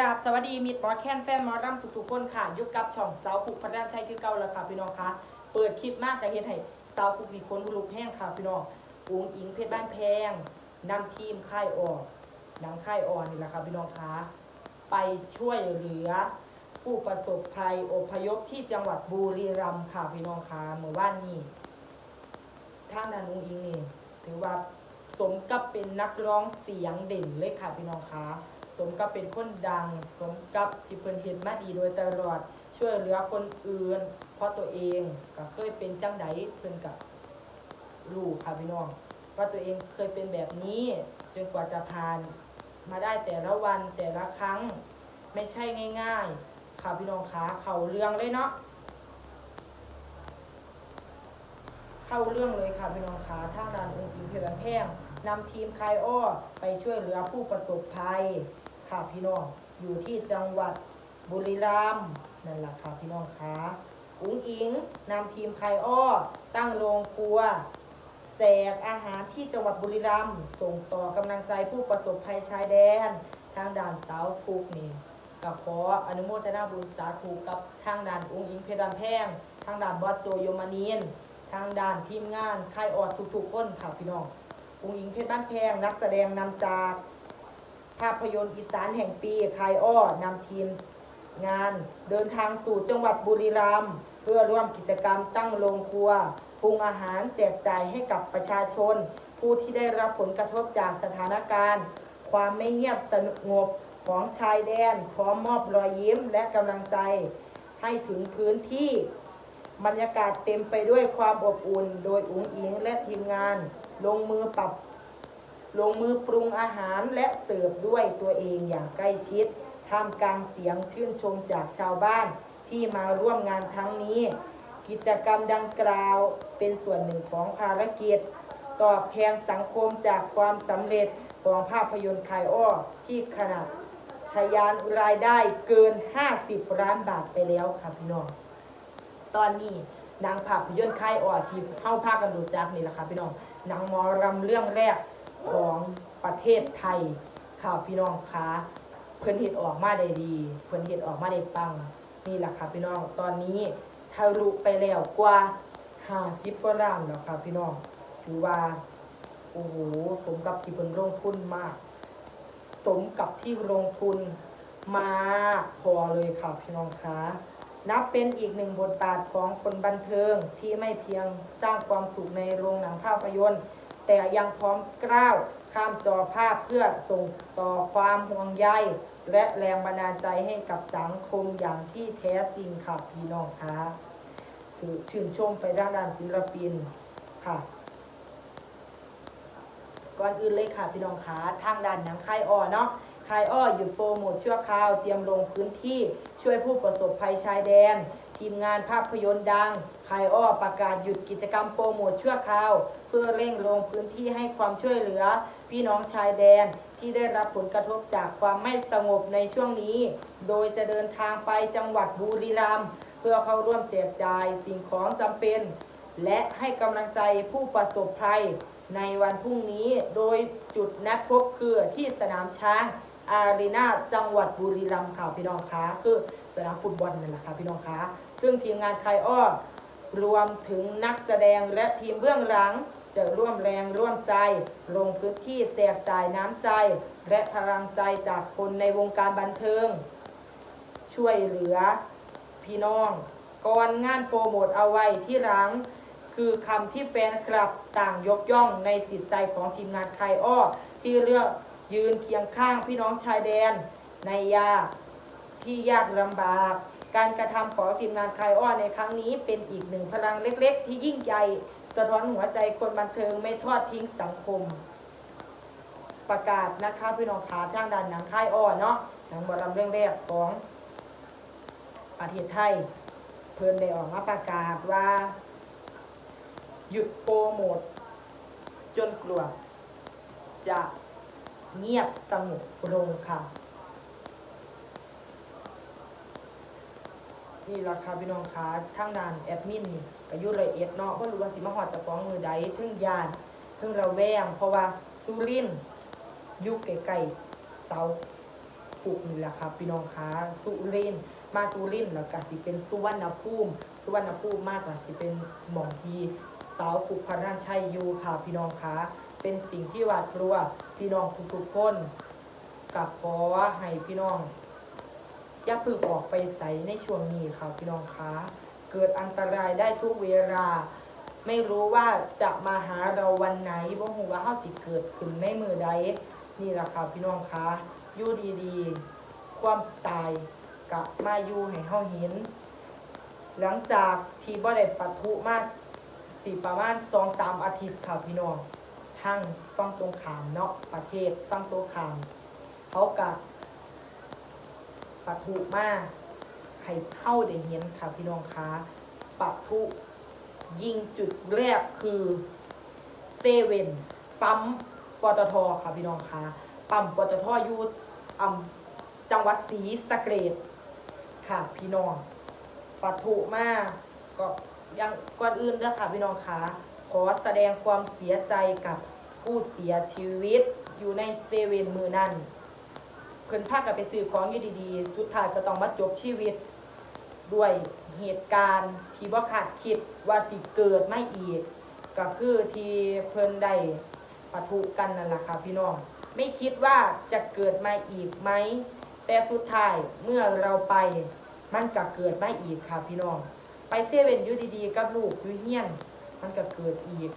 ราบสวัสดีมิตรหมอแคนแฟนมอรำทุกๆคนค่ะยุคกับช่องสาวผูกพัฒนาชัยคือเก่าแล้วค่ะพี่น้องคะเปิดคลิปมากแต่เห็นให้สาวผูกดีคนบุรุษแห้งค่ะพี่น้องอุงอิงเพชรบ้านแพงนำทีมค่ายออกนังค่ายอ่อนนี่แหละค่ะพี่น้องคะไปช่วยเหลือ ผู้ประสบภัยอพยพที่จังหวัดบุรีรัมย์ค่ะพี่น้องคะเมื่อวานนี้ทางด้านอุงอิงนี่ถือว่าสมกับเป็นนักร้องเสียงเด่นเลยค่ะพี่น้องคะ สมกับเป็นคนดัง สมกับที่เพิ่นเห็นมาดีโดยตลอด ช่วยเหลือคนอื่น เพราะตัวเองก็เคยเป็นจังไดเพิ่นกับรู้ค่ะพี่น้อง ว่าตัวเองเคยเป็นแบบนี้ จนกว่าจะผ่าน มาได้แต่ละวันแต่ละครั้ง ไม่ใช่ง่าย ๆ ค่ะพี่น้องคะเข้าเรื่องเลยเนาะเข้าเรื่องเลยค่ะพี่น้องคะทางด้านองค์อิงเพชรแพงนำทีมคายอ้อไปช่วยเหลือผู้ประสบภัย ค่ะพี่น้อง อยู่ที่จังหวัดบุรีรัมย์นั่นแหละค่ะพี่น้องคะอุ้งอิงนำทีมไคอ้อ ตั้งโรงครัว แจกอาหารที่จังหวัดบุรีรัมย์ส่งต่อกำลังใจผู้ประสบภัยชายแดน ทางด่านเสาทุกนี่กับขออนุโมทนาบุญสาธุกับทางด่านอุ้งอิงเพชรดำแพงทางด่านบอสโจโยมานีนทางด่านทีมงานไค่ายออดทุกๆคนค่ะพี่น้องอุ้งอิงเพชรบ้านแพงนักแสดงนำจาก ภาพยนตร์อีสานแห่งปีคายอ้อนำทีมงานเดินทางสู่จังหวัดบุรีรัมย์เพื่อร่วมกิจกรรมตั้งโรงครัวปรุงอาหารแจกจ่ายให้กับประชาชน ผู้ที่ได้รับผลกระทบจากสถานการณ์ ความไม่เงียบสงบของชายแดน พร้อมมอบรอยยิ้มและกำลังใจ ให้ถึงพื้นที่ บรรยากาศเต็มไปด้วยความอบอุ่น โดยอุ๋งอิงและทีมงาน ลงมือปรับ ลงมือปรุงอาหารและเสิร์ฟด้วยตัวเองอย่างใกล้ชิดท่ามกลางเสียงชื่นชมจากชาวบ้านที่มาร่วมงานครั้งนี้ กิจกรรมดังกล่าวเป็นส่วนหนึ่งของภารกิจ ตอบแทนสังคมจากความสำเร็จของภาพยนตร์ไคอ้อที่ขนาดทะยานรายได้เกิน 50 ล้านบาทไปแล้วค่ะพี่น้อง ตอนนี้นางภาพยนตร์ไค่ายออที่เข้าภาคกันดูจักนี่แหละค่ะพี่น้องนังมอรำเรื่องแรก ของประเทศไทยค่ะพี่น้องคะเพิ่อนเห็ดออกมาได้ดีเพิ่อนเห็ดออกมาได้ปัง นี่แหละค่ะพี่น้องตอนนี้ทะลุไปแล้วกว่า50กว่าล้านแล้วค่ะพี่น้องถือว่าโอ้โหสมกับที่เพิ่นลงทุนมาก สมกับที่ลงทุนมากพอเลยค่ะพี่น้องคะนับเป็นอีกหนึ่งบทบาทของคนบันเทิงที่ไม่เพียงสร้างความสุขในโรงหนังภาพยนตร์ แต่ยังพร้อมกล้าวข้ามจอภาพเพื่อส่งต่อความห่วงใยและแรงบันดาลใจให้กับสังคมอย่างที่แท้จริงค่ะพี่น้องคะถือชื่นชมไปด้านด้านศิลปินค่ะก่อนอื่นเลยค่ะพี่น้องคะทางด้านหนังค่ายอ้อเนาะ คายอ้อหยุดโปรโมทชั่วคราว เตรียมลงพื้นที่ช่วยผู้ประสบภัยชายแดน ทีมงานภาพยนตร์ดังคายอ้อประกาศหยุดกิจกรรมโปรโมทชั่วคราว เพื่อเร่งลงพื้นที่ให้ความช่วยเหลือ พี่น้องชายแดนที่ได้รับผลกระทบจากความไม่สงบในช่วงนี้ โดยจะเดินทางไปจังหวัดบุรีรัมย์เพื่อเข้าร่วมแจกจ่ายสิ่งของจำเป็น และให้กำลังใจผู้ประสบภัยในวันพรุ่งนี้โดยจุดนัดพบคือที่สนามช้าง อารีนาจังหวัดบุรีรัมย์ค่ะพี่น้องคะคือสนามฟุตบอลนั่นแหละค่ะพี่น้องคะซึ่งทีมงานไคอ้อรวมถึงนักแสดงและทีมเบื้องหลังจะร่วมแรงร่วมใจ ลงพื้นที่แจกจ่ายน้ำใจ และพลังใจจากคนในวงการบันเทิง ช่วยเหลือพี่น้องก่อนงานโปรโมทเอาไว้ที่หลัง คือคำที่แฟนคลับต่างยกย่องในจิตใจของทีมงานไคอ้อที่เลือก ยืนเคียงข้างพี่น้องชายแดน ในยากที่ยากลำบาก การกระทำของทีมงานไคอ้อในครั้งนี้เป็นอีกหนึ่งพลังเล็กๆ ที่ยิ่งใหญ่สะท้อนหัวใจคนบันเทิงไม่ทอดทิ้งสังคม ประกาศนะคะพี่น้องขาทางด้านหนังค่ายอ้อเนาะหนังบอลำเรื่องแรกของประเทศไทย เพิ่นได้ออกมาประกาศว่า หยุดโปรโมทจนกลัวจะ เงียบสงบลงค่ะ นี่ราคาพี่น้องคะทางด้านแอดมินนี่ก็อยุเลยเอ็ดเนาะเพราะรู้ว่าสิมาหอดจะฟ้องมือใดเทึ่งยานเทึ่งระแวง เพราะว่าสุรินยู่ใกล้ๆเสาทุกนี่แหละครับพี่น้องคะสุรินมาสุรินทร์แล้วก็สิเป็นสุวรรณภูมิสุวรรณภูมิมากกว่าสิเป็นหมองทีสาวผูกพันราชชัยอยู่ค่ะพี่น้องคะ เป็นสิ่งที่หวาดกลัวพี่น้องทุกๆคนกับขอให้พี่น้องอย่าเพึ่งออกไปใส่ในช่วงนี้ค่ะพี่น้องคะเกิดอันตรายได้ทุกเวลา ไม่รู้ว่าจะมาหาเราวันไหนบ่ฮู้ว่าเฮาสิเกิดขึ้นในมือใดนี่แหละค่ะพี่น้องคะอยู่ดีๆ ความตายกะมาอยู่ให้เฮาเห็น หลังจากที่บ่ได้ปะทุมาสิประมาณ2-3อาทิตย์ค่ะพี่น้อง ทั้งฟังตรงขามเนาะประเทศฟังตรงขามเขากะปะทุมาให้เฮาได้เห็นค่ะพี่น้องคะปะทุยิงจุดแรกคือเซเว่นปั๊มปตทค่ะพี่น้องคะปั๊มปตทอยู่อำจังหวัดศรีสะเกษค่ะพี่น้องปะทุมากก็ยังก่อนอื่นเด้อค่ะพี่น้องคะขอแสดงความเสียใจกับ ผู้เสียชีวิตอยู่ในเซเว่นมือนั่นเพิ่นพากันไปซื้อของอยู่ดีๆ สุดท้ายก็ต้องมาจบชีวิต ด้วยเหตุการณ์ที่บ่คาดคิดว่าสิเกิดไม่อีก ก็คือที่เพิ่นได้ปะทุกันนั่นแหละค่ะพี่น้อง ไม่คิดว่าจะเกิดมาอีกไหม แต่สุดท้ายเมื่อเราไปมันก็เกิดไมาอีกค่ะพี่น้อง ไปเซเว่นอยู่ดีๆ กับลูกอยู่เฮียน มันก็เกิดอีก